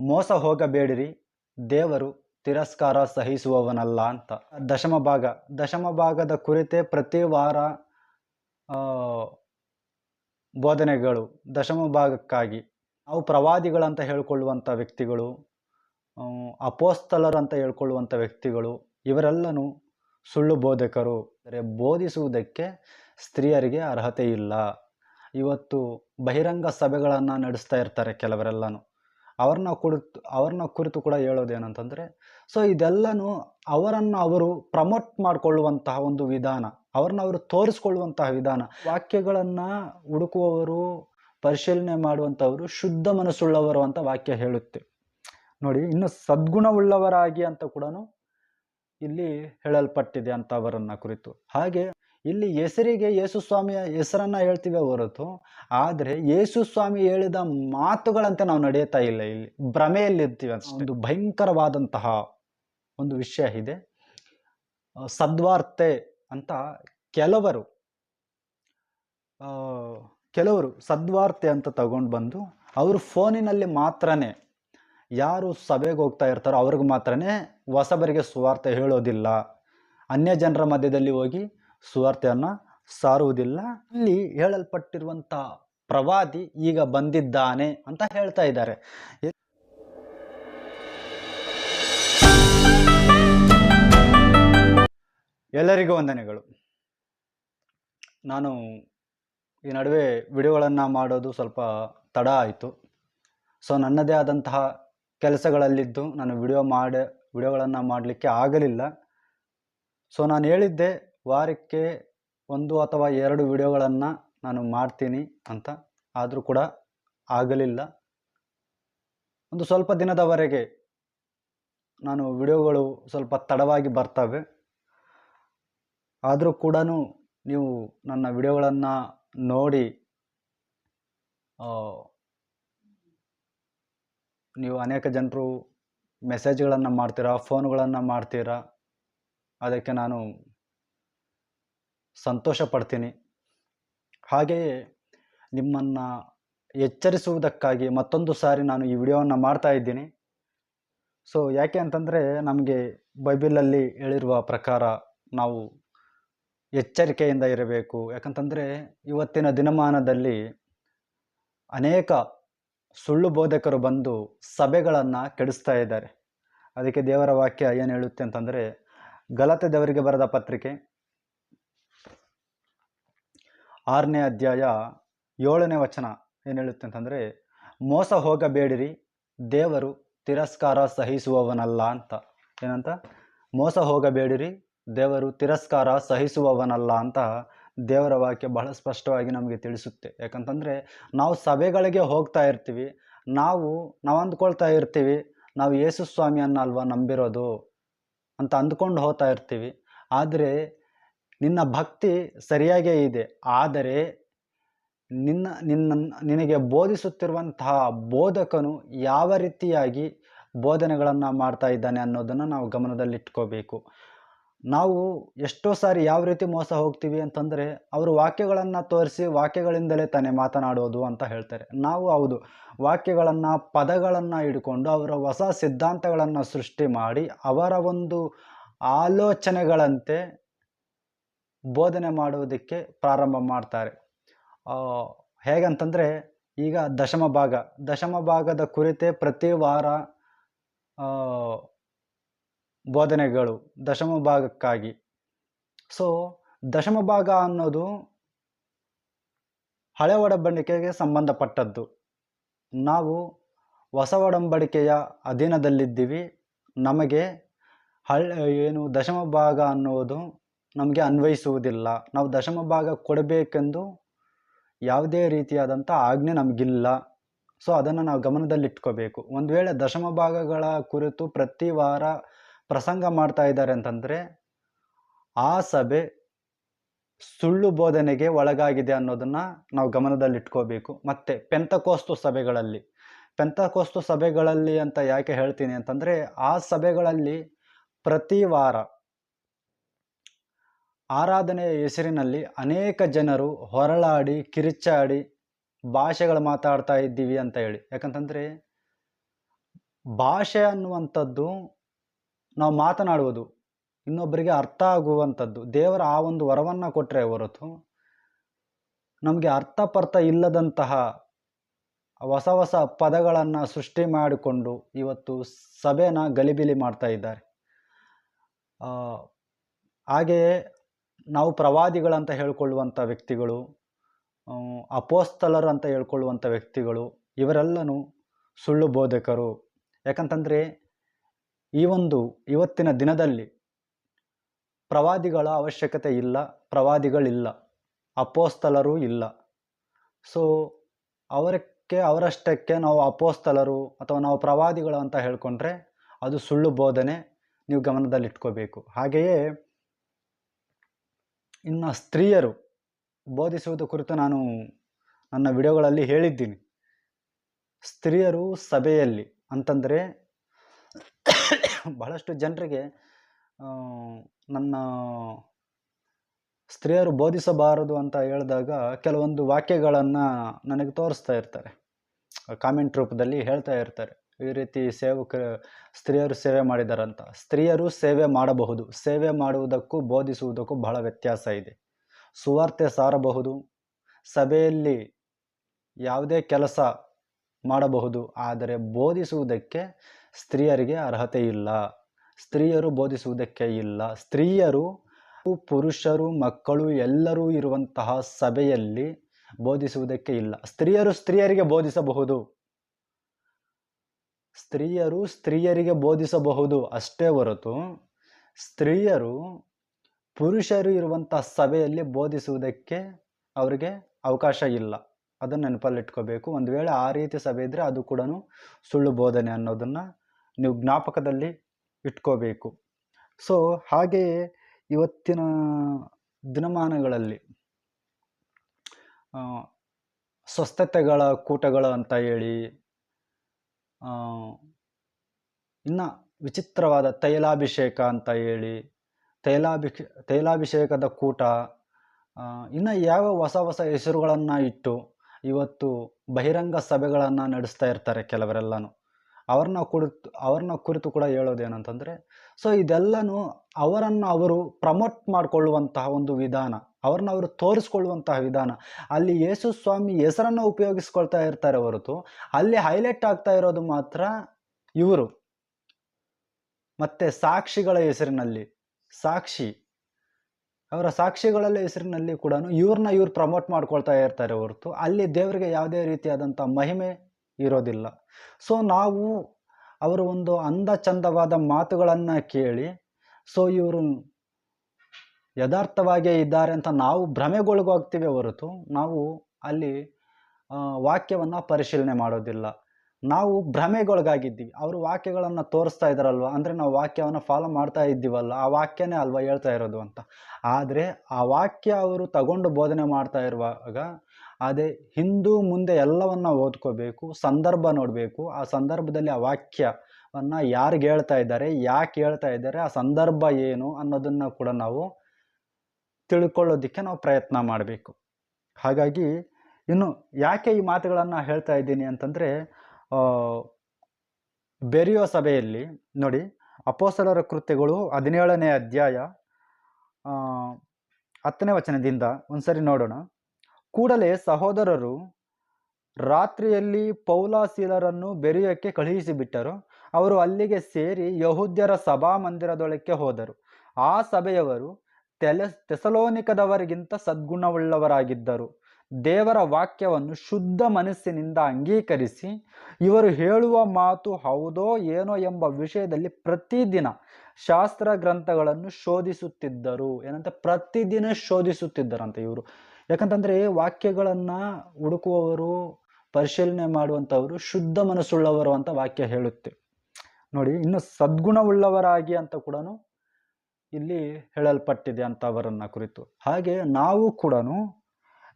ಮೋಸ ಹೋಗಬೇಡಿರಿ, ದೇವರು ತಿರಸ್ಕಾರ ಸಹಿಸುವವನಲ್ಲ ಅಂತ. ದಶಮ ಭಾಗ. ದಶಮ ಭಾಗದ ಕುರಿತೇ ಪ್ರತಿ ವಾರ ಬೋಧನೆಗಳು. ದಶಮ ಭಾಗಕ್ಕಾಗಿ. ನಾವು ಪ್ರವಾದಿಗಳಂತ ಹೇಳ್ಕೊಳ್ಳುವಂಥ ವ್ಯಕ್ತಿಗಳು ಅಪೋಸ್ತಲರು ಅಂತ ಹೇಳ್ಕೊಳ್ಳುವಂಥ ವ್ಯಕ್ತಿಗಳು, ಇವರೆಲ್ಲನೂ ಸುಳ್ಳು ಬೋಧಕರು. ಅಂದರೆ ಬೋಧಿಸುವುದಕ್ಕೆ ಸ್ತ್ರೀಯರಿಗೆ ಅರ್ಹತೆ ಇಲ್ಲ. ಇವತ್ತು ಬಹಿರಂಗ ಸಭೆಗಳನ್ನು ನಡೆಸ್ತಾ ಇರ್ತಾರೆ ಕೆಲವರೆಲ್ಲನೂ. ಅವ್ರನ್ನ ಕುರಿತು ಅವ್ರನ್ನ ಕುರಿತು ಕೂಡ ಹೇಳೋದೇನಂತಂದರೆ ಸೊ ಇದೆಲ್ಲನೂ ಅವರನ್ನು ಅವರು ಪ್ರಮೋಟ್ ಮಾಡಿಕೊಳ್ಳುವಂತಹ ಒಂದು ವಿಧಾನ, ಅವ್ರನ್ನ ಅವರು ತೋರಿಸ್ಕೊಳ್ಳುವಂತಹ ವಿಧಾನ. ವಾಕ್ಯಗಳನ್ನು ಹುಡುಕುವವರು, ಪರಿಶೀಲನೆ ಮಾಡುವಂಥವರು ಶುದ್ಧ ಮನಸ್ಸುಳ್ಳವರು ಅಂತ ವಾಕ್ಯ ಹೇಳುತ್ತೆ. ನೋಡಿ, ಇನ್ನು ಸದ್ಗುಣವುಳ್ಳವರಾಗಿ ಅಂತ ಕೂಡ ಇಲ್ಲಿ ಹೇಳಲ್ಪಟ್ಟಿದೆ ಅಂತ ಅವರನ್ನ ಕುರಿತು. ಹಾಗೆ ಇಲ್ಲಿ ಹೆಸರಿಗೆ ಯೇಸು ಸ್ವಾಮಿಯ ಹೆಸರನ್ನು ಹೇಳ್ತೀವಿ ಹೊರತು ಆದರೆ ಯೇಸು ಸ್ವಾಮಿ ಹೇಳಿದ ಮಾತುಗಳಂತೆ ನಾವು ನಡೆಯುತ್ತಾ ಇಲ್ಲ ಇಲ್ಲಿ. ಭ್ರಮೆಯಲ್ಲಿರ್ತೀವಿ ಅಷ್ಟೇ. ಒಂದು ಭಯಂಕರವಾದಂತಹ ಒಂದು ವಿಷಯ ಇದೆ. ಸದ್ವಾರ್ತೆ ಅಂತ ಕೆಲವರು ಕೆಲವರು ಸದ್ವಾರ್ತೆ ಅಂತ ತಗೊಂಡು ಬಂದು ಅವರು ಫೋನಿನಲ್ಲಿ ಮಾತ್ರನೇ ಯಾರು ಸಭೆಗೆ ಹೋಗ್ತಾ ಇರ್ತಾರೋ ಅವ್ರಿಗೆ ಮಾತ್ರನೇ ಹೊಸಬರಿಗೆ ಸುವಾರ್ತೆ ಹೇಳೋದಿಲ್ಲ. ಅನ್ಯ ಜನರ ಮಧ್ಯದಲ್ಲಿ ಹೋಗಿ ಸುವಾರ್ತೆಯನ್ನು ಸಾರುವುದಿಲ್ಲ. ಇಲ್ಲಿ ಹೇಳಲ್ಪಟ್ಟಿರುವಂಥ ಪ್ರವಾದಿ ಈಗ ಬಂದಿದ್ದಾನೆ ಅಂತ ಹೇಳ್ತಾ ಇದ್ದಾರೆ. ಎಲ್ಲರಿಗೂ ವಂದನೆಗಳು. ನಾನು ಈ ನಡುವೆ ವಿಡಿಯೋಗಳನ್ನು ಮಾಡೋದು ಸ್ವಲ್ಪ ತಡ ಆಯಿತು. ಸೊ, ನನ್ನದೇ ಆದಂತಹ ಕೆಲಸಗಳಲ್ಲಿದ್ದು ನಾನು ವಿಡಿಯೋ ಮಾಡಿ, ವಿಡಿಯೋಗಳನ್ನು ಮಾಡಲಿಕ್ಕೆ ಆಗಲಿಲ್ಲ. ಸೊ, ನಾನು ಹೇಳಿದ್ದೆ ವಾರಕ್ಕೆ ಒಂದು ಅಥವಾ ಎರಡು ವಿಡಿಯೋಗಳನ್ನು ನಾನು ಮಾಡ್ತೀನಿ ಅಂತ. ಆದರೂ ಕೂಡ ಆಗಲಿಲ್ಲ. ಒಂದು ಸ್ವಲ್ಪ ದಿನದವರೆಗೆ ನಾನು ವಿಡಿಯೋಗಳು ಸ್ವಲ್ಪ ತಡವಾಗಿ ಬರ್ತವೆ. ಆದರೂ ಕೂಡ ನೀವು ನನ್ನ ವಿಡಿಯೋಗಳನ್ನು ನೋಡಿ ನೀವು ಅನೇಕ ಜನರು ಮೆಸೇಜ್ಗಳನ್ನು ಮಾಡ್ತೀರಾ ಫೋನ್ಗಳನ್ನು ಮಾಡ್ತೀರಾ, ಅದಕ್ಕೆ ನಾನು ಸಂತೋಷ ಪಡ್ತೀನಿ ಹಾಗೆಯೇ ನಿಮ್ಮನ್ನು ಎಚ್ಚರಿಸುವುದಕ್ಕಾಗಿ ಮತ್ತೊಂದು ಸಾರಿ ನಾನು ಈ ವಿಡಿಯೋವನ್ನು ಮಾಡ್ತಾ ಇದ್ದೀನಿ. ಸೊ ಯಾಕೆ ಅಂತಂದರೆ ನಮಗೆ ಬೈಬಿಲಲ್ಲಿ ಹೇಳಿರುವ ಪ್ರಕಾರ ನಾವು ಎಚ್ಚರಿಕೆಯಿಂದ ಇರಬೇಕು. ಯಾಕಂತಂದರೆ ಇವತ್ತಿನ ದಿನಮಾನದಲ್ಲಿ ಅನೇಕ ಸುಳ್ಳು ಬೋಧಕರು ಬಂದು ಸಭೆಗಳನ್ನು ಕೆಡಿಸ್ತಾ ಇದ್ದಾರೆ. ಅದಕ್ಕೆ ದೇವರ ವಾಕ್ಯ ಏನು ಹೇಳುತ್ತೆ ಅಂತಂದರೆ ಗಲತೆ ದೇವರಿಗೆ ಬರೆದ ಪತ್ರಿಕೆ ಆರನೇ ಅಧ್ಯಾಯ ಏಳನೇ ವಚನ ಏನು ಹೇಳುತ್ತೆ ಅಂತಂದರೆ, ಮೋಸ ಹೋಗಬೇಡಿರಿ, ದೇವರು ತಿರಸ್ಕಾರ ಸಹಿಸುವವನಲ್ಲ ಅಂತ. ಏನಂತ? ಮೋಸ ಹೋಗಬೇಡಿರಿ, ದೇವರು ತಿರಸ್ಕಾರ ಸಹಿಸುವವನಲ್ಲ ಅಂತ ದೇವರ ವಾಕ್ಯ ಬಹಳ ಸ್ಪಷ್ಟವಾಗಿ ನಮಗೆ ತಿಳಿಸುತ್ತೆ. ಯಾಕಂತಂದರೆ, ನಾವು ಸಭೆಗಳಿಗೆ ಹೋಗ್ತಾ ಇರ್ತೀವಿ, ನಾವು ನಾವು ಅಂದ್ಕೊಳ್ತಾ ಇರ್ತೀವಿ, ನಾವು ಯೇಸು ಸ್ವಾಮಿಯನ್ನ ಅಲ್ವಾ ನಂಬಿರೋದು ಅಂತ ಅಂದ್ಕೊಂಡು ಹೋಗ್ತಾ ಇರ್ತೀವಿ. ಆದರೆ ನಿನ್ನ ಭಕ್ತಿ ಸರಿಯಾಗೇ ಇದೆ. ಆದರೆ ನಿನ್ನ ನಿನ್ನ, ನಿನಗೆ ಬೋಧಿಸುತ್ತಿರುವಂತಹ ಬೋಧಕನು ಯಾವ ರೀತಿಯಾಗಿ ಬೋಧನೆಗಳನ್ನು ಮಾಡ್ತಾ ಇದ್ದಾನೆ ಅನ್ನೋದನ್ನು ನಾವು ಗಮನದಲ್ಲಿಟ್ಕೋಬೇಕು. ನಾವು ಎಷ್ಟೋ ಸಾರಿ ಯಾವ ರೀತಿ ಮೋಸ ಹೋಗ್ತೀವಿ ಅಂತಂದರೆ ಅವರು ವಾಕ್ಯಗಳನ್ನು ತೋರಿಸಿ ವಾಕ್ಯಗಳಿಂದಲೇ ತಾನೇ ಮಾತನಾಡೋದು ಅಂತ ಹೇಳ್ತಾರೆ. ನಾವು ಹೌದು, ವಾಕ್ಯಗಳನ್ನು, ಪದಗಳನ್ನು ಹಿಡ್ಕೊಂಡು ಅವರ ಹೊಸ ಸಿದ್ಧಾಂತಗಳನ್ನು ಸೃಷ್ಟಿ ಮಾಡಿ ಅವರ ಒಂದು ಆಲೋಚನೆಗಳಂತೆ ಬೋಧನೆ ಮಾಡುವುದಕ್ಕೆ ಪ್ರಾರಂಭ ಮಾಡ್ತಾರೆ. ಹೇಗಂತಂದರೆ ಈಗ ದಶಮ ಭಾಗ. ದಶಮ ಭಾಗದ ಕುರಿತೇ ಪ್ರತಿ ವಾರ ಬೋಧನೆಗಳು ದಶಮ ಭಾಗಕ್ಕಾಗಿ. ಸೊ ದಶಮ ಭಾಗ ಅನ್ನೋದು ಹಳೆ ಒಡಂಬಡಿಕೆಗೆ ಸಂಬಂಧಪಟ್ಟದ್ದು. ನಾವು ಹೊಸ ಒಡಂಬಡಿಕೆಯ ಅಧೀನದಲ್ಲಿದ್ದೀವಿ. ನಮಗೆ ಹಳ್, ಏನು ದಶಮ ಭಾಗ ಅನ್ನುವುದು ನಮಗೆ ಅನ್ವಯಿಸುವುದಿಲ್ಲ. ನಾವು ದಶಮ ಭಾಗ ಕೊಡಬೇಕೆಂದು ಯಾವುದೇ ರೀತಿಯಾದಂಥ ಆಜ್ಞೆ ನಮಗಿಲ್ಲ. ಸೊ, ಅದನ್ನು ನಾವು ಗಮನದಲ್ಲಿಟ್ಕೋಬೇಕು. ಒಂದು ವೇಳೆ ದಶಮ ಭಾಗಗಳ ಕುರಿತು ಪ್ರತಿ ವಾರ ಪ್ರಸಂಗ ಮಾಡ್ತಾ ಇದ್ದಾರೆ ಅಂತಂದರೆ, ಆ ಸಭೆ ಸುಳ್ಳು ಬೋಧನೆಗೆ ಒಳಗಾಗಿದೆ ಅನ್ನೋದನ್ನು ನಾವು ಗಮನದಲ್ಲಿಟ್ಕೋಬೇಕು. ಮತ್ತು ಪೆಂತಕೋಸ್ತು ಸಭೆಗಳಲ್ಲಿ ಪೆಂತಕೋಸ್ತು ಸಭೆಗಳಲ್ಲಿ ಅಂತ ಯಾಕೆ ಹೇಳ್ತೀನಿ ಅಂತಂದರೆ, ಆ ಸಭೆಗಳಲ್ಲಿ ಪ್ರತಿ ವಾರ ಆರಾಧನೆಯ ಹೆಸರಿನಲ್ಲಿ ಅನೇಕ ಜನರು ಹೊರಳಾಡಿ, ಕಿರಿಚಾಡಿ ಭಾಷೆಗಳು ಮಾತಾಡ್ತಾ ಇದ್ದೀವಿ ಅಂತ ಹೇಳಿ. ಯಾಕಂತಂದರೆ ಭಾಷೆ ಅನ್ನುವಂಥದ್ದು ನಾವು ಮಾತನಾಡುವುದು, ಇನ್ನೊಬ್ಬರಿಗೆ ಅರ್ಥ ಆಗುವಂಥದ್ದು, ದೇವರ ಆ ಒಂದು ವರವನ್ನು ಕೊಟ್ಟರೆ ಹೊರತು ನಮಗೆ ಅರ್ಥಪರ್ಥ ಇಲ್ಲದಂತಹ ಹೊಸ ಹೊಸ ಪದಗಳನ್ನು ಸೃಷ್ಟಿ ಮಾಡಿಕೊಂಡು ಇವತ್ತು ಸಭೆನ ಗಲಿಬಿಲಿ ಮಾಡ್ತಾ ಇದ್ದಾರೆ. ಹಾಗೆಯೇ ನಾವು ಪ್ರವಾದಿಗಳಂತ ಹೇಳ್ಕೊಳ್ಳುವಂಥ ವ್ಯಕ್ತಿಗಳು ಅಪೋಸ್ತಲರು ಅಂತ ಹೇಳ್ಕೊಳ್ಳುವಂಥ ವ್ಯಕ್ತಿಗಳು, ಇವರೆಲ್ಲನೂ ಸುಳ್ಳು ಬೋಧಕರು. ಯಾಕಂತಂದರೆ, ಈ ಒಂದು ಇವತ್ತಿನ ದಿನದಲ್ಲಿ ಪ್ರವಾದಿಗಳ ಅವಶ್ಯಕತೆ ಇಲ್ಲ, ಪ್ರವಾದಿಗಳಿಲ್ಲ, ಅಪೋಸ್ತಲರೂ ಇಲ್ಲ. ಸೊ, ಅವರಕ್ಕೆ, ಅವರಷ್ಟಕ್ಕೆ ನಾವು ಅಪೋಸ್ತಲರು ಅಥವಾ ನಾವು ಪ್ರವಾದಿಗಳು ಅಂತ ಹೇಳ್ಕೊಂಡ್ರೆ ಅದು ಸುಳ್ಳು ಬೋಧನೆ ನೀವು ಗಮನದಲ್ಲಿಟ್ಕೋಬೇಕು. ಹಾಗೆಯೇ ಇನ್ನು ಸ್ತ್ರೀಯರು ಬೋಧಿಸುವುದು ಕುರಿತು ನಾನು ನನ್ನ ವಿಡಿಯೋಗಳಲ್ಲಿ ಹೇಳಿದ್ದೀನಿ. ಸ್ತ್ರೀಯರು ಸಭೆಯಲ್ಲಿ ಅಂತಂದರೆ ಬಹಳಷ್ಟು ಜನರಿಗೆ ನನ್ನ ಸ್ತ್ರೀಯರು ಬೋಧಿಸಬಾರದು ಅಂತ ಹೇಳಿದಾಗ ಕೆಲವೊಂದು ವಾಕ್ಯಗಳನ್ನು ನನಗೆ ತೋರಿಸ್ತಾ ಇರ್ತಾರೆ. ಕಾಮೆಂಟ್ ರೂಪದಲ್ಲಿ ಹೇಳ್ತಾ ಇರ್ತಾರೆ. ಈ ರೀತಿ ಸೇವಕ ಸ್ತ್ರೀಯರು ಸೇವೆ ಮಾಡಿದಾರಂತ. ಸ್ತ್ರೀಯರು ಸೇವೆ ಮಾಡಬಹುದು. ಸೇವೆ ಮಾಡುವುದಕ್ಕೂ ಬೋಧಿಸುವುದಕ್ಕೂ ಬಹಳ ವ್ಯತ್ಯಾಸ ಇದೆ. ಸುವಾರ್ತೆ ಸಾರಬಹುದು. ಸಭೆಯಲ್ಲಿ ಯಾವುದೇ ಕೆಲಸ ಮಾಡಬಹುದು. ಆದರೆ ಬೋಧಿಸುವುದಕ್ಕೆ ಸ್ತ್ರೀಯರಿಗೆ ಅರ್ಹತೆ ಇಲ್ಲ. ಸ್ತ್ರೀಯರು ಬೋಧಿಸುವುದಕ್ಕೆ ಇಲ್ಲ. ಸ್ತ್ರೀಯರು, ಪುರುಷರು, ಮಕ್ಕಳು ಎಲ್ಲರೂ ಇರುವಂತಹ ಸಭೆಯಲ್ಲಿ ಬೋಧಿಸುವುದಕ್ಕೆ ಇಲ್ಲ. ಸ್ತ್ರೀಯರು ಸ್ತ್ರೀಯರಿಗೆ ಬೋಧಿಸಬಹುದು. ಸ್ತ್ರೀಯರು ಸ್ತ್ರೀಯರಿಗೆ ಬೋಧಿಸಬಹುದು ಅಷ್ಟೇ ಹೊರತು ಸ್ತ್ರೀಯರು ಪುರುಷರು ಇರುವಂಥ ಸಭೆಯಲ್ಲಿ ಬೋಧಿಸುವುದಕ್ಕೆ ಅವರಿಗೆ ಅವಕಾಶ ಇಲ್ಲ. ಅದನ್ನು ನೆನಪಲ್ಲಿಟ್ಕೋಬೇಕು. ಒಂದು ವೇಳೆ ಆ ರೀತಿ ಸಭೆ ಇದ್ದರೆ ಅದು ಕೂಡ ಸುಳ್ಳು ಬೋಧನೆ ಅನ್ನೋದನ್ನು ನೀವು ಜ್ಞಾಪಕದಲ್ಲಿ ಇಟ್ಕೋಬೇಕು. ಸೊ ಹಾಗೆಯೇ ಇವತ್ತಿನ ದಿನಮಾನಗಳಲ್ಲಿ ಸ್ವಸ್ಥತೆಗಳ ಕೂಟಗಳು ಅಂತ ಹೇಳಿ ಇನ್ನು ವಿಚಿತ್ರವಾದ ತೈಲಾಭಿಷೇಕ ಅಂತ ಹೇಳಿ, ತೈಲಾಭಿಷೇ, ತೈಲಾಭಿಷೇಕದ ಕೂಟ ಇನ್ನು ಯಾವ ಹೊಸ ಹೊಸ ಹೆಸರುಗಳನ್ನು ಇಟ್ಟು ಇವತ್ತು ಬಹಿರಂಗ ಸಭೆಗಳನ್ನು ನಡೆಸ್ತಾ ಇರ್ತಾರೆ ಕೆಲವರೆಲ್ಲನೂ. ಅವ್ರನ್ನ ಕುರಿತು ಅವ್ರನ್ನ ಕುರಿತು ಕೂಡ ಹೇಳೋದೇನಂತಂದರೆ, ಸೊ ಇದೆಲ್ಲನೂ ಅವರನ್ನು ಅವರು ಪ್ರಮೋಟ್ ಮಾಡಿಕೊಳ್ಳುವಂತಹ ಒಂದು ವಿಧಾನ. ಅವ್ರನ್ನ ಅವರು ತೋರಿಸ್ಕೊಳ್ಳುವಂತಹ ವಿಧಾನ. ಅಲ್ಲಿ ಯೇಸು ಸ್ವಾಮಿ ಹೆಸರನ್ನು ಉಪಯೋಗಿಸ್ಕೊಳ್ತಾ ಇರ್ತಾರೆ ಹೊರತು ಅಲ್ಲಿ ಹೈಲೈಟ್ ಆಗ್ತಾ ಇರೋದು ಮಾತ್ರ ಇವರು. ಮತ್ತೆ ಸಾಕ್ಷಿಗಳ ಹೆಸರಿನಲ್ಲಿ, ಸಾಕ್ಷಿ, ಅವರ ಸಾಕ್ಷಿಗಳ ಹೆಸರಿನಲ್ಲಿ ಕೂಡ ಇವ್ರನ್ನ ಇವ್ರು ಪ್ರಮೋಟ್ ಮಾಡ್ಕೊಳ್ತಾ ಇರ್ತಾರೆ ಹೊರತು ಅಲ್ಲಿ ದೇವರಿಗೆ ಯಾವುದೇ ರೀತಿಯಾದಂಥ ಮಹಿಮೆ ಇರೋದಿಲ್ಲ. ಸೊ ನಾವು ಅವರು ಒಂದು ಅಂದ ಚಂದವಾದ ಮಾತುಗಳನ್ನು ಕೇಳಿ ಸೊ ಇವರು ಯಥಾರ್ಥವಾಗೇ ಇದ್ದಾರೆ ಅಂತ ನಾವು ಭ್ರಮೆಗೊಳಗೋಗ್ತೀವಿ ಹೊರತು ನಾವು ಅಲ್ಲಿ ವಾಕ್ಯವನ್ನು ಪರಿಶೀಲನೆ ಮಾಡೋದಿಲ್ಲ. ನಾವು ಭ್ರಮೆಗೊಳಗಾಗಿದ್ದೀವಿ. ಅವರು ವಾಕ್ಯಗಳನ್ನು ತೋರಿಸ್ತಾ ಇದ್ದಾರಲ್ವ? ಅಂದರೆ ನಾವು ವಾಕ್ಯವನ್ನು ಫಾಲೋ ಮಾಡ್ತಾ ಇದ್ದೀವಲ್ಲ, ಆ ವಾಕ್ಯನೇ ಅಲ್ವಾ ಹೇಳ್ತಾ ಇರೋದು ಅಂತ. ಆದರೆ ಆ ವಾಕ್ಯ ಅವರು ತಗೊಂಡು ಬೋಧನೆ ಮಾಡ್ತಾ ಇರುವಾಗ ಅದೇ ಹಿಂದೂ ಮುಂದೆ ಎಲ್ಲವನ್ನ ಓದ್ಕೋಬೇಕು, ಸಂದರ್ಭ ನೋಡಬೇಕು, ಆ ಸಂದರ್ಭದಲ್ಲಿ ಆ ವಾಕ್ಯವನ್ನು ಯಾರಿಗೆ ಹೇಳ್ತಾ ಇದ್ದಾರೆ, ಯಾಕೆ ಹೇಳ್ತಾ ಇದ್ದಾರೆ, ಆ ಸಂದರ್ಭ ಏನು ಅನ್ನೋದನ್ನು ಕೂಡ ನಾವು ತಿಳ್ಕೊಳ್ಳೋದಕ್ಕೆ ನಾವು ಪ್ರಯತ್ನ ಮಾಡಬೇಕು. ಹಾಗಾಗಿ ಇನ್ನು ಯಾಕೆ ಈ ಮಾತುಗಳನ್ನು ಹೇಳ್ತಾ ಇದ್ದೀನಿ ಅಂತಂದರೆ ಬೆರೆಯೋ ಸಭೆಯಲ್ಲಿ ನೋಡಿ ಅಪೋಸಲರ ಕೃತ್ಯಗಳು ಹದಿನೇಳನೇ ಅಧ್ಯಾಯ ಹತ್ತನೇ ವಚನದಿಂದ ಒಂದ್ಸರಿ ನೋಡೋಣ. ಕೂಡಲೇ ಸಹೋದರರು ರಾತ್ರಿಯಲ್ಲಿ ಪೌಲಾಸೀಲರನ್ನು ಬೆರೆಯೋಕ್ಕೆ ಕಳುಹಿಸಿಬಿಟ್ಟರು. ಅವರು ಅಲ್ಲಿಗೆ ಸೇರಿ ಯಹೂದ್ಯರ ಸಭಾಮಂದಿರದೊಳಕ್ಕೆ ಹೋದರು. ಆ ಸಭೆಯವರು ತೆಲೆ, ತೆಸಲೋನಿಕದವರಿಗಿಂತ ಸದ್ಗುಣವುಳ್ಳವರಾಗಿದ್ದರು. ದೇವರ ವಾಕ್ಯವನ್ನು ಶುದ್ಧ ಮನಸ್ಸಿನಿಂದ ಅಂಗೀಕರಿಸಿ, ಇವರು ಹೇಳುವ ಮಾತು ಹೌದೋ ಏನೋ ಎಂಬ ವಿಷಯದಲ್ಲಿ ಪ್ರತಿದಿನ ಶಾಸ್ತ್ರ ಗ್ರಂಥಗಳನ್ನು ಶೋಧಿಸುತ್ತಿದ್ದರು. ಏನಂತ? ಪ್ರತಿದಿನ ಶೋಧಿಸುತ್ತಿದ್ದರಂತೆ ಇವರು. ಯಾಕಂತಂದ್ರೆ ವಾಕ್ಯಗಳನ್ನು ಹುಡುಕುವವರು, ಪರಿಶೀಲನೆ ಮಾಡುವಂಥವರು ಶುದ್ಧ ಮನಸ್ಸುಳ್ಳವರು ಅಂತ ವಾಕ್ಯ ಹೇಳುತ್ತೆ. ನೋಡಿ, ಇನ್ನು ಸದ್ಗುಣವುಳ್ಳವರಾಗಿ ಅಂತ ಕೂಡ ಇಲ್ಲಿ ಹೇಳಲ್ಪಟ್ಟಿದೆ ಅಂತ ಅವರನ್ನು ಕುರಿತು. ಹಾಗೆ ನಾವು ಕೂಡ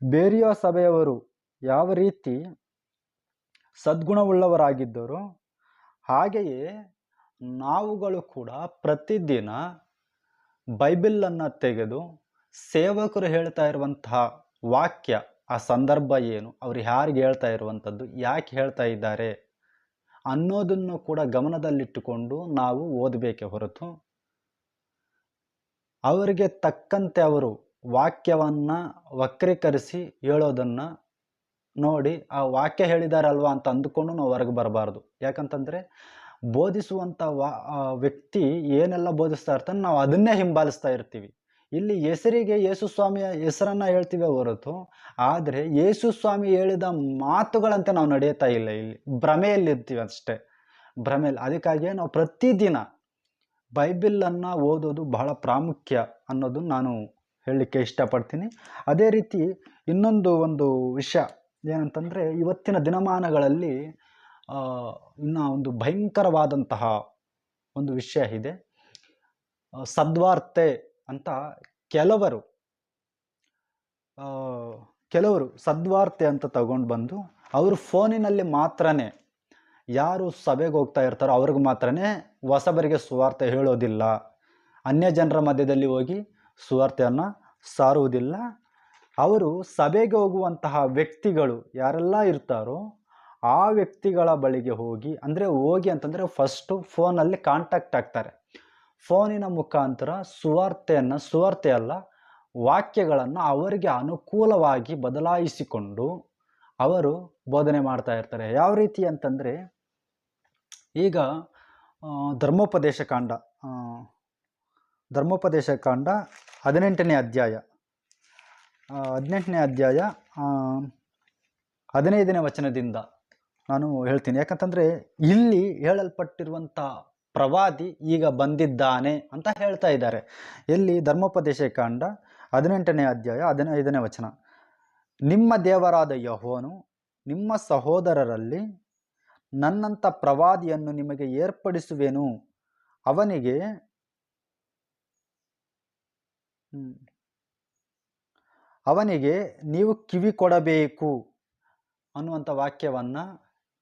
ಬೇರೆಯ ಸಭೆಯವರು ಯಾವ ರೀತಿ ಸದ್ಗುಣವುಳ್ಳವರಾಗಿದ್ದರು ಹಾಗೆಯೇ ನಾವುಗಳು ಕೂಡ ಪ್ರತಿದಿನ ಬೈಬಲನ್ನು ತೆಗೆದು ಸೇವಕರು ಹೇಳ್ತಾ ಇರುವಂತಹ ವಾಕ್ಯ, ಆ ಸಂದರ್ಭ ಏನು, ಅವ್ರು ಯಾರಿಗೆ ಹೇಳ್ತಾ ಇರುವಂಥದ್ದು, ಯಾಕೆ ಹೇಳ್ತಾ ಇದ್ದಾರೆ ಅನ್ನೋದನ್ನು ಕೂಡ ಗಮನದಲ್ಲಿಟ್ಟುಕೊಂಡು ನಾವು ಓದಬೇಕೆ ಹೊರತು ಅವರಿಗೆ ತಕ್ಕಂತೆ ಅವರು ವಾಕ್ಯವನ್ನು ವಕ್ರೀಕರಿಸಿ ಹೇಳೋದನ್ನು ನೋಡಿ ಆ ವಾಕ್ಯ ಹೇಳಿದಾರಲ್ವಾ ಅಂತ ಅಂದುಕೊಂಡು ನಾವು ಹೊರಗೆ ಬರಬಾರ್ದು. ಯಾಕಂತಂದರೆ ಬೋಧಿಸುವಂಥ ವಾ ವ್ಯಕ್ತಿ ಏನೆಲ್ಲ ಬೋಧಿಸ್ತಾ ಇರ್ತಾನೆ ನಾವು ಅದನ್ನೇ ಹಿಂಬಾಲಿಸ್ತಾ ಇರ್ತೀವಿ. ಇಲ್ಲಿ ಹೆಸರಿಗೆ ಯೇಸು ಸ್ವಾಮಿಯ ಹೆಸರನ್ನು ಹೇಳ್ತೀವಿ ಹೊರತು, ಆದರೆ ಯೇಸು ಸ್ವಾಮಿ ಹೇಳಿದ ಮಾತುಗಳಂತೆ ನಾವು ನಡೆಯುತ್ತಾ ಇಲ್ಲ ಇಲ್ಲಿ. ಭ್ರಮೆಯಲ್ಲಿರ್ತೀವಿ ಅಷ್ಟೇ. ಭ್ರಮೆಯಲ್ಲಿ, ಅದಕ್ಕಾಗಿಯೇ ನಾವು ಪ್ರತಿದಿನ ಬೈಬಿಲನ್ನು ಓದೋದು ಬಹಳ ಪ್ರಾಮುಖ್ಯ ಅನ್ನೋದು ನಾನು ಹೇಳಲಿಕ್ಕೆ ಇಷ್ಟಪಡ್ತೀನಿ. ಅದೇ ರೀತಿ ಇನ್ನೊಂದು ಒಂದು ವಿಷಯ ಏನಂತಂದರೆ ಇವತ್ತಿನ ದಿನಮಾನಗಳಲ್ಲಿ ಇನ್ನ ಒಂದು ಭಯಂಕರವಾದಂತಹ ಒಂದು ವಿಷಯ ಇದೆ. ಸದ್ವಾರ್ತೆ ಅಂತ ಕೆಲವರು ಕೆಲವರು ಸದ್ವಾರ್ತೆ ಅಂತ ತಗೊಂಡು ಬಂದು ಅವರು ಫೋನಿನಲ್ಲಿ ಮಾತ್ರನೇ ಯಾರು ಸಭೆಗೆ ಹೋಗ್ತಾ ಇರ್ತಾರೋ ಅವ್ರಿಗೆ ಮಾತ್ರನೇ ಹೊಸಬರಿಗೆ ಸುವಾರ್ತೆ ಹೇಳೋದಿಲ್ಲ. ಅನ್ಯ ಜನರ ಮಧ್ಯದಲ್ಲಿ ಹೋಗಿ ಸುವಾರ್ತೆಯನ್ನು ಸಾರುವುದಿಲ್ಲ. ಅವರು ಸಭೆಗೆ ಹೋಗುವಂತಹ ವ್ಯಕ್ತಿಗಳು ಯಾರೆಲ್ಲ ಇರ್ತಾರೋ ಆ ವ್ಯಕ್ತಿಗಳ ಬಳಿಗೆ ಹೋಗಿ, ಅಂದರೆ ಹೋಗಿ ಅಂತಂದರೆ ಫಸ್ಟು ಫೋನಲ್ಲಿ ಕಾಂಟ್ಯಾಕ್ಟ್ ಆಗ್ತಾರೆ. ಫೋನಿನ ಮುಖಾಂತರ ಸುವಾರ್ತೆಯನ್ನು, ಸುವಾರ್ತೆ ಅಲ್ಲ, ವಾಕ್ಯಗಳನ್ನು ಅವರಿಗೆ ಅನುಕೂಲವಾಗಿ ಬದಲಾಯಿಸಿಕೊಂಡು ಅವರು ಬೋಧನೆ ಮಾಡ್ತಾ ಇರ್ತಾರೆ. ಯಾವ ರೀತಿ ಅಂತಂದರೆ ಈಗ ಧರ್ಮೋಪದೇಶ ಕಾಂಡ. ಧರ್ಮೋಪದೇಶ ಕಾಂಡ ಹದಿನೆಂಟನೇ ಅಧ್ಯಾಯ. ಹದಿನೆಂಟನೇ ಅಧ್ಯಾಯ ಹದಿನೈದನೇ ವಚನದಿಂದ ನಾನು ಹೇಳ್ತೀನಿ. ಯಾಕಂತಂದರೆ ಇಲ್ಲಿ ಹೇಳಲ್ಪಟ್ಟಿರುವಂಥ ಪ್ರವಾದಿ ಈಗ ಬಂದಿದ್ದಾನೆ ಅಂತ ಹೇಳ್ತಾ ಇದ್ದಾರೆ. ಎಲ್ಲಿ ಧರ್ಮೋಪದೇಶ ಕಾಂಡ ಹದಿನೆಂಟನೇ ಅಧ್ಯಾಯ, ಹದಿನೈದನೇ ವಚನ. ನಿಮ್ಮ ದೇವರಾದ ಯಹೋನು ನಿಮ್ಮ ಸಹೋದರರಲ್ಲಿ ನನ್ನಂಥ ಪ್ರವಾದಿಯನ್ನು ನಿಮಗೆ ಏರ್ಪಡಿಸುವೆನು. ಅವನಿಗೆ ಅವನಿಗೆ ನೀವು ಕಿವಿ ಕೊಡಬೇಕು ಅನ್ನುವಂಥ ವಾಕ್ಯವನ್ನು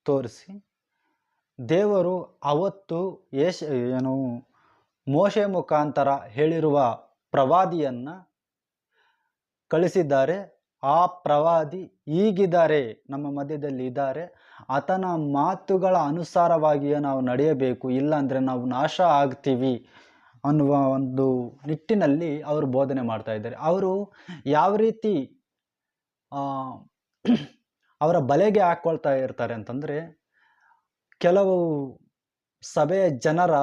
ತೋರಿಸಿ, ದೇವರು ಅವತ್ತು ಯೇಶ ಏನು, ಮೋಶೆ ಮುಖಾಂತರ ಹೇಳಿರುವ ಪ್ರವಾದಿಯನ್ನು ಕಳಿಸಿದ್ದಾರೆ. ಆ ಪ್ರವಾದಿ ಈಗಿದ್ದಾರೆ, ನಮ್ಮ ಮಧ್ಯದಲ್ಲಿ ಇದ್ದಾರೆ. ಆತನ ಮಾತುಗಳ ಅನುಸಾರವಾಗಿಯೇ ನಾವು ನಡೆಯಬೇಕು, ಇಲ್ಲಾಂದರೆ ನಾವು ನಾಶ ಆಗ್ತೀವಿ ಅನ್ನುವ ಒಂದು ನಿಟ್ಟಿನಲ್ಲಿ ಅವರು ಬೋಧನೆ ಮಾಡ್ತಾ ಇದ್ದಾರೆ. ಅವರು ಯಾವ ರೀತಿ ಅವರ ಬಲೆಗೆ ಹಾಕ್ಕೊಳ್ತಾ ಇರ್ತಾರೆ ಅಂತಂದರೆ, ಕೆಲವು ಸಭೆಯ ಜನರ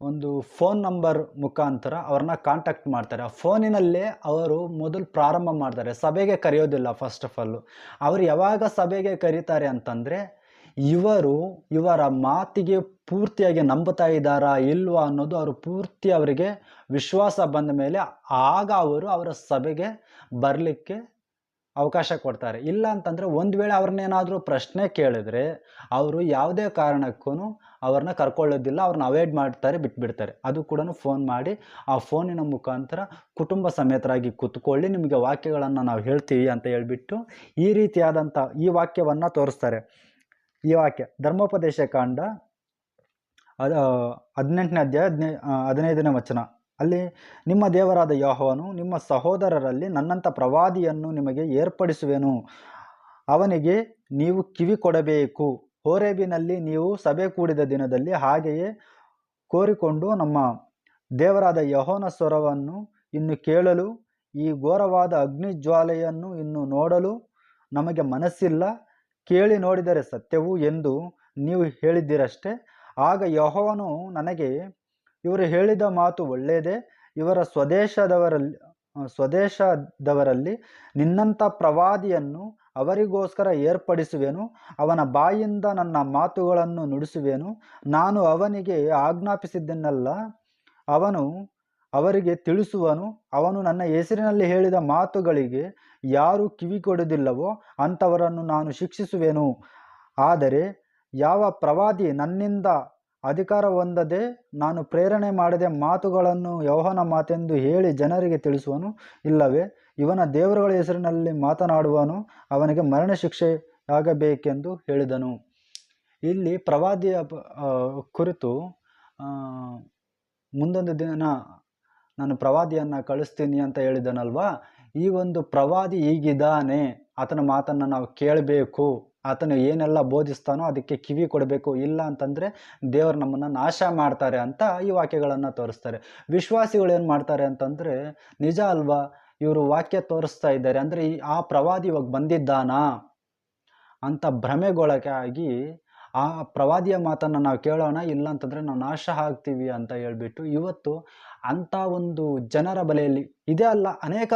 ಒಂದು ಫೋನ್ ನಂಬರ್ ಮುಖಾಂತರ ಅವ್ರನ್ನ ಕಾಂಟ್ಯಾಕ್ಟ್ ಮಾಡ್ತಾರೆ. ಆ ಫೋನಿನಲ್ಲೇ ಅವರು ಮೊದಲು ಪ್ರಾರಂಭ ಮಾಡ್ತಾರೆ. ಸಭೆಗೆ ಕರೆಯೋದಿಲ್ಲ ಫಸ್ಟ್ ಆಫ್ ಆಲ್ ಅವರು ಯಾವಾಗ ಸಭೆಗೆ ಕರೀತಾರೆ ಅಂತಂದರೆ, ಇವರು ಇವರ ಮಾತಿಗೆ ಪೂರ್ತಿಯಾಗಿ ನಂಬುತ್ತಾ ಇದ್ದಾರಾ ಇಲ್ವಾ ಅನ್ನೋದು ಅವರು ಪೂರ್ತಿ ಅವರಿಗೆ ವಿಶ್ವಾಸ ಬಂದ ಮೇಲೆ ಆಗ ಅವರು ಅವರ ಸಭೆಗೆ ಬರಲಿಕ್ಕೆ ಅವಕಾಶ ಕೊಡ್ತಾರೆ. ಇಲ್ಲ ಅಂತಂದರೆ ಒಂದು ವೇಳೆ ಅವ್ರನ್ನೇನಾದರೂ ಪ್ರಶ್ನೆ ಕೇಳಿದ್ರೆ ಅವರು ಯಾವುದೇ ಕಾರಣಕ್ಕೂ ಅವ್ರನ್ನ ಕರ್ಕೊಳ್ಳೋದಿಲ್ಲ, ಅವ್ರನ್ನ ಅವಾಯ್ಡ್ ಮಾಡ್ತಾರೆ, ಬಿಟ್ಬಿಡ್ತಾರೆ. ಅದು ಕೂಡ ಫೋನ್ ಮಾಡಿ ಆ ಫೋನಿನ ಮುಖಾಂತರ ಕುಟುಂಬ ಸಮೇತರಾಗಿ ಕೂತ್ಕೊಳ್ಳಿ, ನಿಮಗೆ ವಾಕ್ಯಗಳನ್ನು ನಾವು ಹೇಳ್ತೀವಿ ಅಂತ ಹೇಳಿಬಿಟ್ಟು ಈ ರೀತಿಯಾದಂಥ ಈ ವಾಕ್ಯವನ್ನು ತೋರಿಸ್ತಾರೆ. ಈ ವಾಕ್ಯ, ಧರ್ಮೋಪದೇಶ ಕಾಂಡ, ಅದು, ಹದಿನೆಂಟನೇ ಅಧ್ಯಾಯ ಹದಿನೈ, ಹದಿನೈದನೇ ವಚನ. ಅಲ್ಲಿ ನಿಮ್ಮ ದೇವರಾದ ಯಹೋವನು ನಿಮ್ಮ ಸಹೋದರರಲ್ಲಿ ನನ್ನಂಥ ಪ್ರವಾದಿಯನ್ನು ನಿಮಗೆ ಏರ್ಪಡಿಸುವೆನು. ಅವನಿಗೆ ನೀವು ಕಿವಿ ಕೊಡಬೇಕು. ಹೋರೇಬಿನಲ್ಲಿ ನೀವು ಸಭೆ ಕೂಡಿದ ದಿನದಲ್ಲಿ ಹಾಗೆಯೇ ಕೋರಿಕೊಂಡು ನಮ್ಮ ದೇವರಾದ ಯಹೋನ ಸ್ವರವನ್ನು ಇನ್ನು ಕೇಳಲು, ಈ ಘೋರವಾದ ಅಗ್ನಿಜ್ವಾಲೆಯನ್ನು ಇನ್ನು ನೋಡಲು ನಮಗೆ ಮನಸ್ಸಿಲ್ಲ. ಕೇಳಿ ನೋಡಿದರೆ ಸತ್ಯವು ಎಂದು ನೀವು ಹೇಳಿದ್ದೀರಷ್ಟೇ. ಆಗ ಯಹೋವನು ನನಗೆ ಇವರು ಹೇಳಿದ ಮಾತು ಒಳ್ಳೆಯದೇ. ಇವರ ಸ್ವದೇಶದವರಲ್ಲಿ ಸ್ವದೇಶದವರಲ್ಲಿ ನಿನ್ನಂಥ ಪ್ರವಾದಿಯನ್ನು ಅವರಿಗೋಸ್ಕರ ಏರ್ಪಡಿಸುವೆನು. ಅವನ ಬಾಯಿಂದ ನನ್ನ ಮಾತುಗಳನ್ನು ನುಡಿಸುವೆನು. ನಾನು ಅವನಿಗೆ ಆಜ್ಞಾಪಿಸಿದ್ದನ್ನೆಲ್ಲ ಅವನು ಅವರಿಗೆ ತಿಳಿಸುವನು. ಅವನು ನನ್ನ ಹೆಸರಿನಲ್ಲಿ ಹೇಳಿದ ಮಾತುಗಳಿಗೆ ಯಾರು ಕಿವಿ ಕೊಡುವುದಿಲ್ಲವೋ ಅಂಥವರನ್ನು ನಾನು ಶಿಕ್ಷಿಸುವೆನು. ಆದರೆ ಯಾವ ಪ್ರವಾದಿ ನನ್ನಿಂದ ಅಧಿಕಾರ ಹೊಂದದೆ ನಾನು ಪ್ರೇರಣೆ ಮಾಡದೆ ಮಾತುಗಳನ್ನು ಯೌಹನ ಮಾತೆಂದು ಹೇಳಿ ಜನರಿಗೆ ತಿಳಿಸುವನು ಇಲ್ಲವೇ? ಇವನ ದೇವರುಗಳ ಹೆಸರಿನಲ್ಲಿ ಮಾತನಾಡುವನು ಅವನಿಗೆ ಮರಣ ಶಿಕ್ಷೆಯಾಗಬೇಕೆಂದು ಹೇಳಿದನು. ಇಲ್ಲಿ ಪ್ರವಾದಿಯ ಕುರಿತು ಮುಂದೊಂದು ದಿನ ನಾನು ಪ್ರವಾದಿಯನ್ನು ಕಳಿಸ್ತೀನಿ ಅಂತ ಹೇಳಿದನಲ್ವಾ? ಈ ಒಂದು ಪ್ರವಾದಿ ಈಗಿದ್ದಾನೆ ಆತನ ಮಾತನ್ನು ನಾವು ಕೇಳಬೇಕು. ಆತನು ಏನೆಲ್ಲ ಬೋಧಿಸ್ತಾನೋ ಅದಕ್ಕೆ ಕಿವಿ ಕೊಡಬೇಕು, ಇಲ್ಲ ಅಂತಂದರೆ ದೇವರು ನಮ್ಮನ್ನು ನಾಶ ಮಾಡ್ತಾರೆ ಅಂತ ಈ ವಾಕ್ಯಗಳನ್ನು ತೋರಿಸ್ತಾರೆ. ವಿಶ್ವಾಸಿಗಳು ಏನು ಮಾಡ್ತಾರೆ ಅಂತಂದರೆ, ನಿಜ ಅಲ್ವಾ? ಇವರು ವಾಕ್ಯ ತೋರಿಸ್ತಾ ಇದ್ದಾರೆ. ಅಂದರೆ ಈ ಆ ಪ್ರವಾದಿ ಇವಾಗ ಬಂದಿದ್ದಾನಾ? ಅಂತ ಭ್ರಮೆಗೊಳಗಾಗಿ ಆ ಪ್ರವಾದಿಯ ಮಾತನ್ನು ನಾವು ಕೇಳೋಣ, ಇಲ್ಲ ಅಂತಂದರೆ ನಾವು ನಾಶ ಆಗ್ತೀವಿ ಅಂತ ಹೇಳ್ಬಿಟ್ಟು ಇವತ್ತು ಅಂಥ ಒಂದು ಜನರ ಬಲೆಯಲ್ಲಿ, ಇದೇ ಅಲ್ಲ, ಅನೇಕ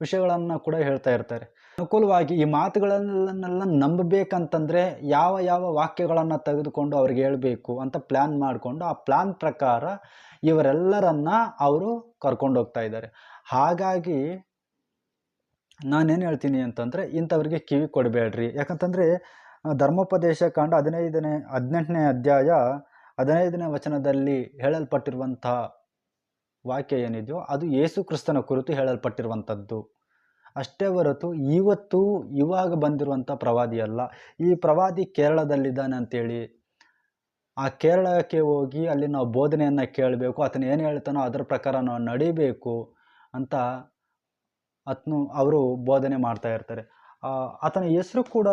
ವಿಷಯಗಳನ್ನು ಕೂಡ ಹೇಳ್ತಾ ಇರ್ತಾರೆ. ಅನುಕೂಲವಾಗಿ ಈ ಮಾತುಗಳನ್ನೆಲ್ಲ ನಂಬಬೇಕಂತಂದರೆ ಯಾವ ಯಾವ ವಾಕ್ಯಗಳನ್ನು ತೆಗೆದುಕೊಂಡು ಅವ್ರಿಗೆ ಹೇಳಬೇಕು ಅಂತ ಪ್ಲ್ಯಾನ್ ಮಾಡಿಕೊಂಡು ಆ ಪ್ಲ್ಯಾನ್ ಪ್ರಕಾರ ಇವರೆಲ್ಲರನ್ನ ಅವರು ಕರ್ಕೊಂಡು ಹೋಗ್ತಾ ಇದ್ದಾರೆ. ಹಾಗಾಗಿ ನಾನೇನು ಹೇಳ್ತೀನಿ ಅಂತಂದರೆ ಇಂಥವ್ರಿಗೆ ಕಿವಿ ಕೊಡಬೇಡ್ರಿ. ಯಾಕಂತಂದರೆ ಧರ್ಮೋಪದೇಶ ಕಾಂಡ ಹದಿನೈದನೇ, ಹದಿನೆಂಟನೇ ಅಧ್ಯಾಯ ಹದಿನೈದನೇ ವಚನದಲ್ಲಿ ಹೇಳಲ್ಪಟ್ಟಿರುವಂಥ ವಾಕ್ಯ ಏನಿದೆಯೋ ಅದು ಯೇಸು ಕ್ರಿಸ್ತನ ಕುರಿತು ಹೇಳಲ್ಪಟ್ಟಿರುವಂಥದ್ದು. ಅಷ್ಟೇ ಹೊರತು ಇವತ್ತು ಇವಾಗ ಬಂದಿರುವಂಥ ಪ್ರವಾದಿ ಅಲ್ಲ. ಈ ಪ್ರವಾದಿ ಕೇರಳದಲ್ಲಿದ್ದಾನೆ ಅಂತೇಳಿ ಆ ಕೇರಳಕ್ಕೆ ಹೋಗಿ ಅಲ್ಲಿ ನಾವು ಬೋಧನೆಯನ್ನು ಕೇಳಬೇಕು, ಆತನು ಏನು ಹೇಳ್ತಾನೋ ಅದರ ಪ್ರಕಾರ ನಾವು ನಡಿಬೇಕು ಅಂತ ಆತನು ಅವರು ಬೋಧನೆ ಮಾಡ್ತಾ ಇರ್ತಾರೆ. ಆತನ ಹೆಸರು ಕೂಡ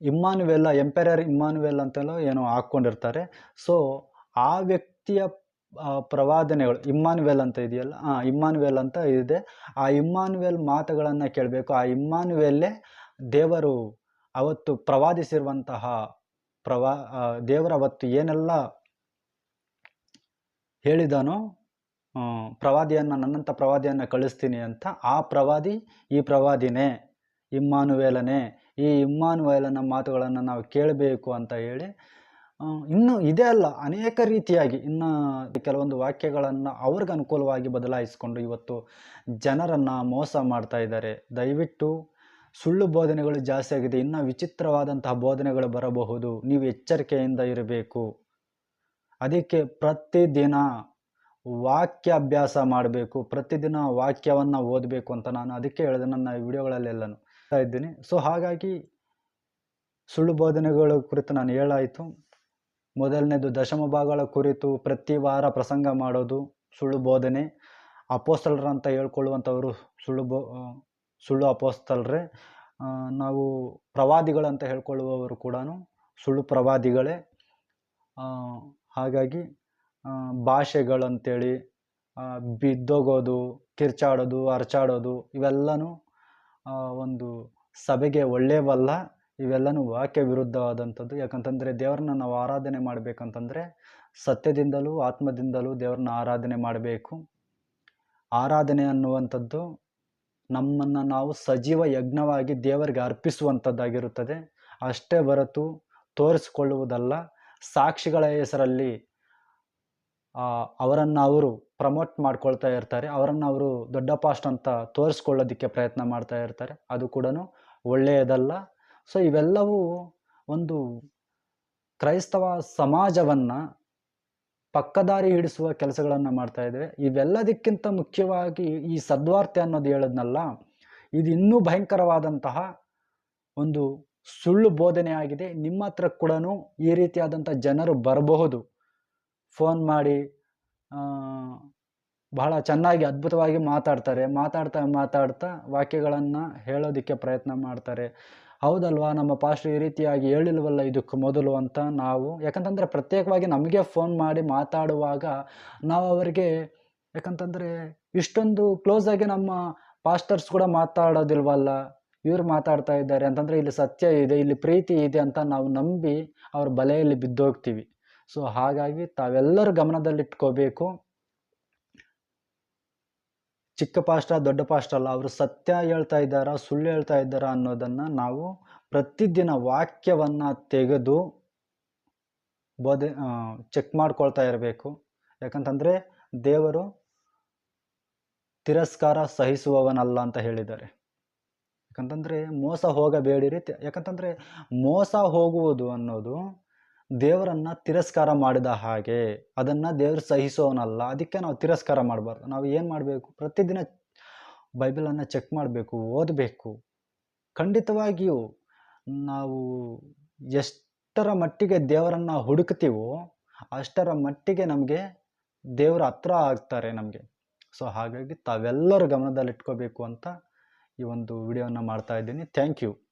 ಇಮ್ಮಾನುವೆಲ್ಲ, ಎಂಪೆರರ್ ಇಮ್ಮಾನುವೆಲ್ ಅಂತೆಲ್ಲ ಏನೋ ಹಾಕ್ಕೊಂಡಿರ್ತಾರೆ. ಸೊ ಆ ವ್ಯಕ್ತಿಯ ಪ್ರವಾದನೆಗಳು. ಇಮ್ಮಾನ್ವೆಲ್ ಅಂತ ಇದೆಯಲ್ಲ? ಹಾಂ ಇಮ್ಮಾನ್ವೆಲ್ ಅಂತ ಇದೆ. ಆ ಇಮ್ಮಾನ್ವೆಲ್ ಮಾತುಗಳನ್ನು ಕೇಳಬೇಕು. ಆ ಇಮ್ಮಾನ್ವೆಲ್ಲೇ ದೇವರು ಅವತ್ತು ಪ್ರವಾದಿಸಿರುವಂತಹ ಪ್ರವಾ ದೇವರು ಅವತ್ತು ಏನೆಲ್ಲ ಹೇಳಿದಾನೋ ಪ್ರವಾದಿಯನ್ನು, ನನ್ನಂಥ ಪ್ರವಾದಿಯನ್ನು ಕಳಿಸ್ತೀನಿ ಅಂತ ಆ ಪ್ರವಾದಿ ಈ ಪ್ರವಾದಿನೇ, ಇಮ್ಮಾನುವೇಲನೇ, ಈ ಇಮ್ಮಾನುವೇಲನ ಮಾತುಗಳನ್ನು ನಾವು ಕೇಳಬೇಕು ಅಂತ ಹೇಳಿ ಇನ್ನು ಇದೇ ಅಲ್ಲ, ಅನೇಕ ರೀತಿಯಾಗಿ ಇನ್ನು ಕೆಲವೊಂದು ವಾಕ್ಯಗಳನ್ನು ಅವ್ರಿಗೆ ಅನುಕೂಲವಾಗಿ ಬದಲಾಯಿಸಿಕೊಂಡು ಇವತ್ತು ಜನರನ್ನು ಮೋಸ ಮಾಡ್ತಾ ಇದ್ದಾರೆ. ದಯವಿಟ್ಟು ಸುಳ್ಳು ಬೋಧನೆಗಳು ಜಾಸ್ತಿ ಆಗಿದೆ, ಇನ್ನು ವಿಚಿತ್ರವಾದಂತಹ ಬೋಧನೆಗಳು ಬರಬಹುದು, ನೀವು ಎಚ್ಚರಿಕೆಯಿಂದ ಇರಬೇಕು. ಅದಕ್ಕೆ ಪ್ರತಿದಿನ ವಾಕ್ಯಾಭ್ಯಾಸ ಮಾಡಬೇಕು, ಪ್ರತಿದಿನ ವಾಕ್ಯವನ್ನು ಓದಬೇಕು ಅಂತ ನಾನು ಅದಕ್ಕೆ ಹೇಳಿದೆ, ನನ್ನ ವಿಡಿಯೋಗಳಲ್ಲೆಲ್ಲನೂ ಇದ್ದೀನಿ. ಸೊ ಹಾಗಾಗಿ ಸುಳ್ಳು ಬೋಧನೆಗಳ ಕುರಿತು ನಾನು ಹೇಳಾಯಿತು. ಮೊದಲನೇದು ದಶಮ ಭಾಗಗಳ ಕುರಿತು ಪ್ರತಿ ವಾರ ಪ್ರಸಂಗ ಮಾಡೋದು ಸುಳ್ಳು ಬೋಧನೆ. ಅಪೋಸ್ತಲರು ಅಂತ ಹೇಳ್ಕೊಳ್ಳುವಂಥವರು ಸುಳ್ಳು ಬೋ ಸುಳ್ಳು ಅಪೋಸ್ತಲರೇ. ನಾವು ಪ್ರವಾದಿಗಳಂತ ಹೇಳ್ಕೊಳ್ಳುವವರು ಕೂಡ ಸುಳ್ಳು ಪ್ರವಾದಿಗಳೇ. ಹಾಗಾಗಿ ಭಾಷೆಗಳಂತೇಳಿ ಬಿದ್ದೋಗೋದು, ಕಿರ್ಚಾಡೋದು ಅರ್ಚಾಡೋದು ಇವೆಲ್ಲನೂ ಒಂದು ಸಭೆಗೆ ಒಳ್ಳೆಯವಲ್ಲ. ಇವೆಲ್ಲನೂ ವಾಕ್ಯ ವಿರುದ್ಧವಾದಂಥದ್ದು ಯಾಕಂತಂದರೆ ದೇವ್ರನ್ನ ನಾವು ಆರಾಧನೆ ಮಾಡಬೇಕಂತಂದರೆ ಸತ್ಯದಿಂದಲೂ ಆತ್ಮದಿಂದಲೂ ದೇವ್ರನ್ನ ಆರಾಧನೆ ಮಾಡಬೇಕು. ಆರಾಧನೆ ಅನ್ನುವಂಥದ್ದು ನಮ್ಮನ್ನು ನಾವು ಸಜೀವ ಯಜ್ಞವಾಗಿ ದೇವರಿಗೆ ಅರ್ಪಿಸುವಂಥದ್ದಾಗಿರುತ್ತದೆ. ಅಷ್ಟೇ ಹೊರತು ತೋರಿಸಿಕೊಳ್ಳುವುದಲ್ಲ, ಸಾಕ್ಷಿಗಳ ಹೆಸರಲ್ಲಿ ಅವರನ್ನು ಅವರು ಪ್ರಮೋಟ್ ಮಾಡ್ಕೊಳ್ತಾ ಇರ್ತಾರೆ. ಅವರನ್ನು ಅವರು ದೊಡ್ಡ ಪಾಸ್ಟ್ ಅಂತ ತೋರಿಸ್ಕೊಳ್ಳೋದಕ್ಕೆ ಪ್ರಯತ್ನ ಮಾಡ್ತಾ ಇರ್ತಾರೆ. ಅದು ಕೂಡ ಒಳ್ಳೆಯದಲ್ಲ. ಸೊ ಇವೆಲ್ಲವೂ ಒಂದು ಕ್ರೈಸ್ತವ ಸಮಾಜವನ್ನು ಪಕ್ಕದಾರಿ ಹಿಡಿಸುವ ಕೆಲಸಗಳನ್ನು ಮಾಡ್ತಾ ಇದ್ದೇವೆ. ಇವೆಲ್ಲದಕ್ಕಿಂತ ಮುಖ್ಯವಾಗಿ ಈ ಸದ್ವಾರ್ತೆ ಅನ್ನೋದು ಹೇಳದ್ನಲ್ಲ ಇದು ಇನ್ನೂ ಭಯಂಕರವಾದಂತಹ ಒಂದು ಸುಳ್ಳು ಬೋಧನೆ ಆಗಿದೆ. ನಿಮ್ಮ ಹತ್ರ ಕೂಡ ಈ ರೀತಿಯಾದಂಥ ಜನರು ಬರಬಹುದು. ಫೋನ್ ಮಾಡಿ ಬಹಳ ಚೆನ್ನಾಗಿ ಅದ್ಭುತವಾಗಿ ಮಾತಾಡ್ತಾರೆ. ಮಾತಾಡ್ತಾ ಮಾತಾಡ್ತಾ ವಾಕ್ಯಗಳನ್ನು ಹೇಳೋದಕ್ಕೆ ಪ್ರಯತ್ನ ಮಾಡ್ತಾರೆ. ಹೌದಲ್ವಾ, ನಮ್ಮ ಪಾಸ್ಟರ್ ಈ ರೀತಿಯಾಗಿ ಹೇಳಿಲ್ವಲ್ಲ ಇದಕ್ಕೆ ಮೊದಲು ಅಂತ ನಾವು? ಯಾಕಂತಂದರೆ ಪ್ರತ್ಯೇಕವಾಗಿ ನಮಗೆ ಫೋನ್ ಮಾಡಿ ಮಾತಾಡುವಾಗ ನಾವು ಅವರಿಗೆ ಯಾಕಂತಂದರೆ ಇಷ್ಟೊಂದು ಕ್ಲೋಸ್ ಆಗಿ ನಮ್ಮ ಪಾಸ್ಟರ್ಸ್ ಕೂಡ ಮಾತಾಡೋದಿಲ್ವಲ್ಲ? ಇವ್ರು ಮಾತಾಡ್ತಾ ಇದ್ದಾರೆ ಅಂತಂದರೆ ಇಲ್ಲಿ ಸತ್ಯ ಇದೆ, ಇಲ್ಲಿ ಪ್ರೀತಿ ಇದೆ ಅಂತ ನಾವು ನಂಬಿ ಅವ್ರ ಬಲೆಯಲ್ಲಿ ಬಿದ್ದೋಗ್ತೀವಿ. ಸೊ ಹಾಗಾಗಿ ತಾವೆಲ್ಲರೂ ಗಮನದಲ್ಲಿಟ್ಕೋಬೇಕು. ಚಿಕ್ಕ ಪಾಷ್ಟ ದೊಡ್ಡ ಪಾಷ್ಟ ಅಲ್ಲ, ಅವರು ಸತ್ಯ ಹೇಳ್ತಾ ಇದ್ದಾರಾ, ಸುಳ್ಳು ಹೇಳ್ತಾ ಇದ್ದಾರಾ ಅನ್ನೋದನ್ನು ನಾವು ಪ್ರತಿದಿನ ವಾಕ್ಯವನ್ನು ತೆಗೆದು ಬೋಧೆ ಚೆಕ್ ಮಾಡ್ಕೊಳ್ತಾ ಇರಬೇಕು. ಯಾಕಂತಂದರೆ ದೇವರು ತಿರಸ್ಕಾರ ಸಹಿಸುವವನಲ್ಲ ಅಂತ ಹೇಳಿದ್ದಾರೆ. ಯಾಕಂತಂದರೆ ಮೋಸ ಹೋಗಬೇಡಿರಿ. ಯಾಕಂತಂದರೆ ಮೋಸ ಹೋಗುವುದು ಅನ್ನೋದು ದೇವರನ್ನು ತಿರಸ್ಕಾರ ಮಾಡಿದ ಹಾಗೆ ಅದನ್ನು ದೇವರು ಸಹಿಸೋನಲ್ಲ, ಅದಕ್ಕೆ ನಾವು ತಿರಸ್ಕಾರ ಮಾಡಬಾರ್ದು. ನಾವು ಏನು ಮಾಡಬೇಕು? ಪ್ರತಿದಿನ ಬೈಬಲನ್ನು ಚೆಕ್ ಮಾಡಬೇಕು, ಓದಬೇಕು. ಖಂಡಿತವಾಗಿಯೂ ನಾವು ಎಷ್ಟರ ಮಟ್ಟಿಗೆ ದೇವರನ್ನು ಹುಡುಕ್ತೀವೋ ಅಷ್ಟರ ಮಟ್ಟಿಗೆ ನಮಗೆ ದೇವರ ಹತ್ರ ಆಗ್ತಾರೆ ನಮಗೆ. ಸೊ, ಹಾಗಾಗಿ ತಾವೆಲ್ಲರೂ ಗಮನದಲ್ಲಿಟ್ಕೋಬೇಕು ಅಂತ ಈ ಒಂದು ವಿಡಿಯೋನ ಮಾಡ್ತಾ ಇದ್ದೀನಿ. Thank you.